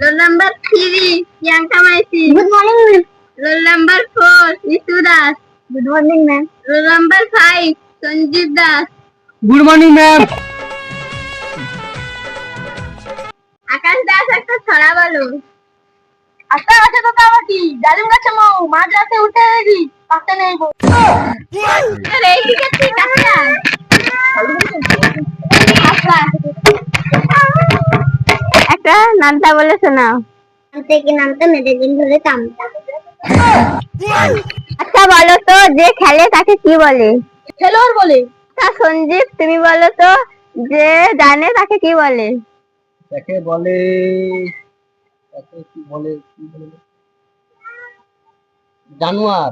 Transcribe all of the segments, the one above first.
Roll number three, Priyanka Maisi. Good morning ma'am Roll number four, Nitu Das. Good morning ma'am Roll number five, Sanjeev Das. Good morning ma'am Akash Das একটা ছড়া বলো। আস্তে আছে তো কামাটি ডালিম গাছে মৌ। মাঝ রাতে উঠে এলি পাতে নেই গো আরে এইদিকে ঠিক আচ্ছা। একটা নামটা বলে শোনাও। মেয়েদের দিন ধরে কামটা আচ্ছা বলো তো যে খেলে তাকে কি বলে? খেলোয়াড় বলে। আচ্ছা সঞ্জীব তুমি বলো তো যে জানে তাকে কি বলে? তাকে বলে তাকে কি বলে কি বলে? জানোয়ার।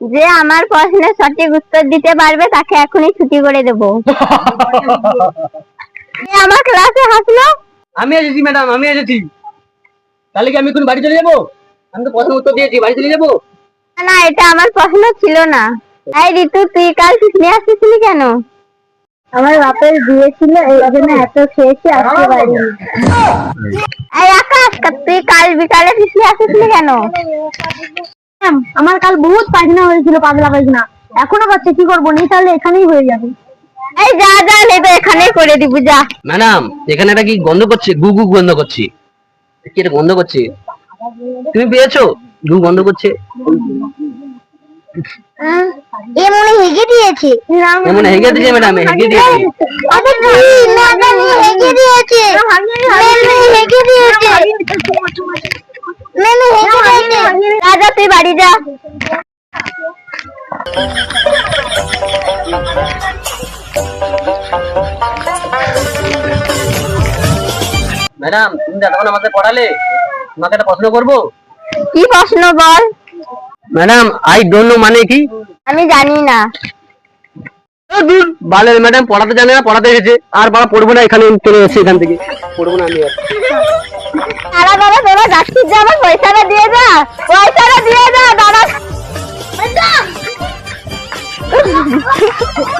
যে আমার প্রশ্নের সঠিক উত্তর দিতে পারবে তাকে এখনই ছুটি করে দেব। আমার ক্লাসে হাসলো? আমি এসেছি ম্যাডাম আমি এসেছি। তাহলে কি আমি এখন বাড়ি চলে যাব? আমি তো প্রশ্ন উত্তর দিয়েছি বাড়ি চলে যাব? না, না এটা আমার প্রশ্ন ছিল না। এই ঋতু তুই কাল আসছিলি কেন? আমার বাপের বিয়ে ছিল এই জন্য এত খেয়েছি আসতে পারিনি এই আকাশ তুই কাল বিকালে পিছনে আসছিলি কেন? আমার কাল বহুত পায়খানা হয়েছিল পাতলা পায়খানা। এখনও পাচ্ছে কি করব? নেই তাহলে এখানেই হয়ে যাবে। এই যা যা নেই তো এখানেই করে দিব যা। ম্যাডাম এখানে একটা কি গন্ধ করছে? গু গু গন্ধ করছে। কি এটা গন্ধ করছে? তুমি পেয়েছ? গু গন্ধ করছে। এ মনে হেগে দিয়েছে। এমন হেগে দিয়েছে ম্যাডাম হেগে দিয়েছে। ম্যাডাম হেগে দিয়েছে। হেগে দিয়েছে। ম্যাম হেগে দিয়েছে। যা তুই বাড়ি যা। ম্যাডাম তুমি যতক্ষণ আমাকে পড়ালে তোমাকে একটা প্রশ্ন করব? কি প্রশ্ন বল? ম্যাডাম আই ডোন্ট নো মানে কি? আমি জানি না। বালের ম্যাডাম পড়াতে জানে না পড়াতে এসেছে। আর পড়া পড়ব না এখানে চলে এসেছে এখান থেকে। পড়ব না আমি আর। দাঁড়া তোরা যাচ্ছিস যে আমার পয়সাটা দিয়ে যা।